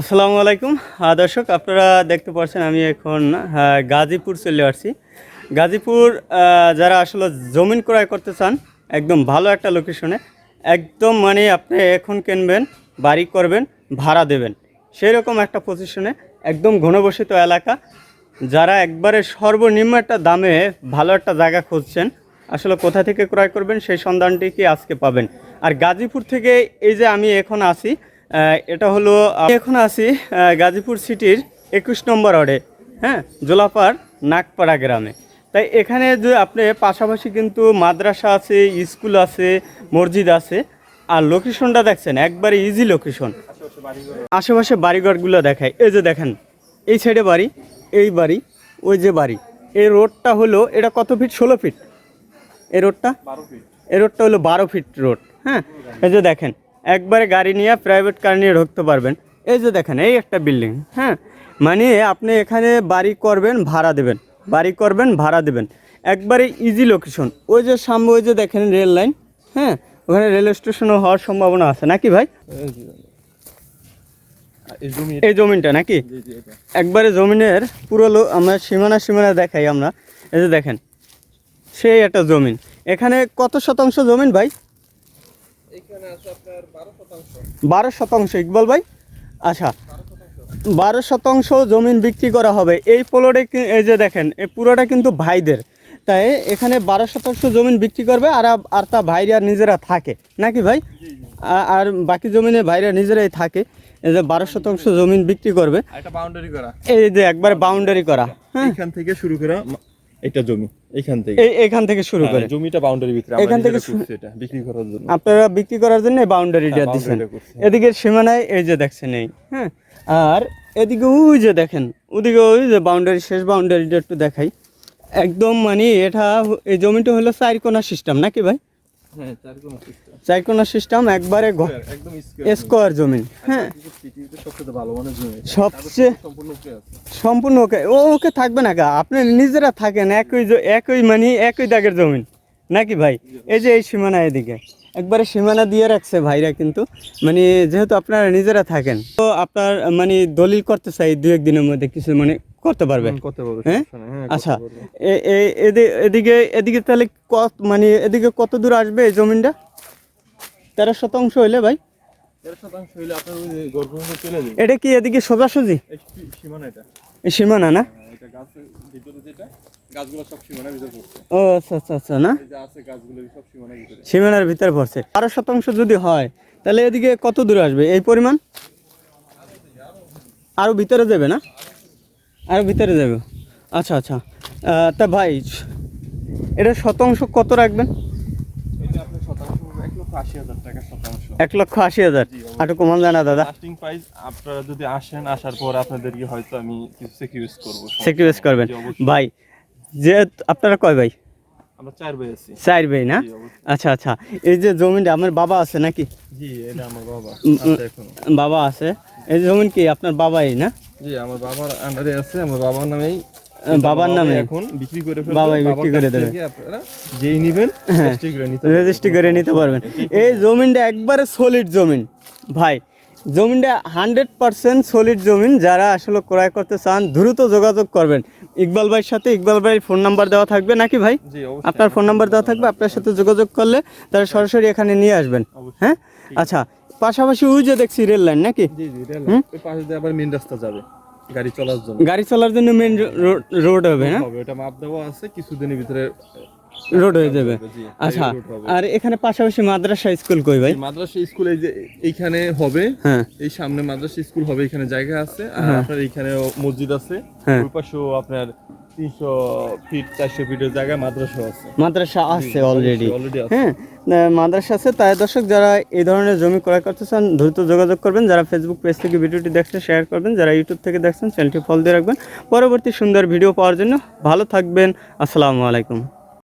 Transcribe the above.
আসসালামু আলাইকুম। দর্শক, আপনারা দেখতে পাচ্ছেন আমি এখন গাজীপুর চলে আসছি। গাজীপুর যারা আসলে জমিন ক্রয় করতে চান, একদম ভালো একটা লোকেশনে একদম মানে আপনি এখন কিনবেন, বাড়ি করবেন, ভাড়া দেবেন। সেই রকম একটা পজিশনে একদম ঘনবসিত এলাকা। যারা একবারে সর্বনিম্ন একটা দামে ভালো একটা জায়গা খুঁজছেন, আসলে কোথা থেকে ক্রয় করবেন, সেই সন্ধানটি কি আজকে পাবেন? আর গাজীপুর থেকে এই যে আমি এখন আসি এটা হলো এখন আছি গাজীপুর সিটির একুশ নম্বর ওয়ার্ডে হ্যাঁ? জোলাপার নাগপাড়া গ্রামে। তাই এখানে যে আপনি পাশাপাশি কিন্তু মাদ্রাসা আছে স্কুল আছে মসজিদ আছে আর লোকেশনটা দেখছেন একবারে ইজি লোকেশন আশেপাশে বাড়িঘরগুলো দেখায় এই যে দেখেন এই সাইডে বাড়ি এই বাড়ি ওই যে বাড়ি। এই রোডটা হলো এটা কত ফিট ষোলো ফিট এই রোডটা? এই রোডটা হলো বারো ফিট রোড হ্যাঁ? এই যে দেখেন একবারে গাড়ি নিয়ে প্রাইভেট কার নিয়ে ঢুকতে পারবেন। এই যে দেখেন এই একটা বিল্ডিং হ্যাঁ? মানে আপনি এখানে বাড়ি করবেন ভাড়া দেবেন। বাড়ি করবেন ভাড়া দেবেন। একবারে ইজি লোকেশন ওই যে সামনে ওই যে দেখেন রেল লাইন হ্যাঁ? ওখানে রেল স্টেশনও হওয়ার সম্ভাবনা আছে নাকি ভাই? এই জমি জমিনটা নাকি? একবারে জমিনের পুরো লো- আমরা সীমানা সীমানা দেখাই আমরা। এই যে দেখেন সেই একটা জমিন। এখানে কত শতাংশ জমিন ভাই? বারো শতাংশ। ইকবাল ভাই? আচ্ছা বারো শতাংশ জমিন বিক্রি করা হবে। এই প্লটে এই যে দেখেন এই পুরোটা কিন্তু ভাইদের। তাই এখানে বারো শতাংশ জমিন বিক্রি করবে আর আর তা ভাইরা নিজেরা থাকে। নাকি ভাই? আর বাকি জমিনে ভাইরা নিজেরাই থাকে। এই যে বারো শতাংশ জমিন বিক্রি করবে। এই যে একবার বাউন্ডারি করা হ্যাঁ? এখান থেকে শুরু করা এটা জমি এখান থেকে। এখান থেকে শুরু করে। হ্যাঁ, জমিটা বাউন্ডারি বিক্রি এখান থেকে এটা বিক্রি করার জন্য। আপনারা বিক্রি করার জন্য বাউন্ডারিটা দিচ্ছেন। এদিকে সীমানায় এই যে দেখছেন এই হ্যাঁ আর এদিকে ওই যে দেখেন ওদিকে ওই যে বাউন্ডারি শেষ বাউন্ডারিটা একটু দেখাই। একদম মানে এটা এই জমিটা হলো চার কোনা সিস্টেম নাকি ভাই? চার system। চার কোনা সিস্টেম একবারে স্কোয়ার জমিন হ্যাঁ। সবচেয়ে জমি। সবচেয়ে সম্পূর্ণ ওকে ও ওকে থাকবে না গা আপনি নিজেরা থাকেন একই একই মানে একই দাগের জমিন নাকি ভাই? এই যে এই সীমানা এদিকে একবারে সীমানা দিয়ে রাখছে ভাইরা কিন্তু মানে যেহেতু আপনারা নিজেরা থাকেন তো আপনার মানে দলিল করতে চাই দু একদিনের মধ্যে কিছু মানে করতে পারবে? হ্যাঁ? হ্যাঁ, আচ্ছা এদিকে এদিকে তাহলে কত মানে এদিকে কত দূর আসবে এই জমিনটা? তেরো শতাংশ হইলে ভাই। এটা কি এদিকে সোজাসুজি? সীমানা না? হ্যাঁ, ও আচ্ছা আচ্ছা আচ্ছা না? সীমানার ভিতরে। পড়ছে। বারো শতাংশ যদি হয় তাহলে এদিকে কত দূর আসবে? এই পরিমাণ? আরও ভিতরে যাবে না? আরও ভিতরে যাবে। আচ্ছা আচ্ছা। তা ভাই এটা শতাংশ কত রাখবেন? এটা আপনার শতাংশ এক লক্ষ আশি হাজার আটু কমান দাদা। লাস্টিং প্রাইস আপনারা যদি আসেন আসার পর আপনাদেরকে হয়তো আমি কিছু সেক্রিফাইস করব। করবেন। ভাই যে আপনারা কয় ভাই? আমরা চার ভাই আছি। চার ভাই না? আচ্ছা আচ্ছা। এই যে জমিটা আমার বাবা আছে নাকি? জি এটা আমার বাবা বাবা আছে। এই জমিন কি আপনার বাবাই না? জি আমার বাবার আন্ডারে আছে আমার বাবার নামেই বাবার নামে? এখন বিক্রি করে বাবাই বিক্রি করে দেবে। যেই নেবেন রেজিস্ট্রি করে নিতে রেজিস্ট্রি করে নিতে পারবেন। এই জমিনটা একবারে সলিড জমিন। ভাই জমিনটা হান্ড্রেড পার্সেন্ট সলিড জমিন। যারা আসলে ক্রয় করতে চান দ্রুত যোগাযোগ করবেন। ইকবাল ভাইয়ের সাথে ইকবাল ভাইয়ের ফোন নাম্বার দেওয়া থাকবে নাকি ভাই? আপনার ফোন নাম্বার দেওয়া থাকবে আপনার সাথে যোগাযোগ করলে তারা সরাসরি এখানে নিয়ে আসবেন। হ্যাঁ? আচ্ছা পাশাপাশি ওই যে দেখছি রেল লাইন নাকি? জি জি রেল ওই পাশে দিয়ে আবার মেন রাস্তা যাবে গাড়ি চলার জন্য। গাড়ি চলার জন্য মেন রোড হবে হ্যাঁ হবে এটা মাপ দেওয়া আছে কিছুদিনের ভিতরে রোড হয়ে যাবে। আচ্ছা আর এখানে পাশাপাশি মাদ্রাসা স্কুল কই ভাই? মাদ্রাসা স্কুল এই যে এইখানে হবে হ্যাঁ। এই সামনে মাদ্রাসা স্কুল হবে এখানে জায়গা আছে আর আপনার এখানে মসজিদ আছে হ্যাঁ। ওই পাশেও আপনার তিনশো ফিট চারশো ফিটের জায়গায় মাদ্রাসা আছে। মাদ্রাসা আছে অলরেডি হ্যাঁ মাদ্রাসা আছে। তাই দর্শক যারা এই ধরনের জমি ক্রয় করতে চান দ্রুত যোগাযোগ করবেন। যারা ফেসবুক পেজ থেকে ভিডিওটি দেখছেন শেয়ার করবেন। যারা ইউটিউব থেকে দেখছেন চ্যানেলটি ফলো দিয়ে রাখবেন। পরবর্তী সুন্দর ভিডিও পাওয়ার জন্য ভালো থাকবেন। আসসালামু আলাইকুম।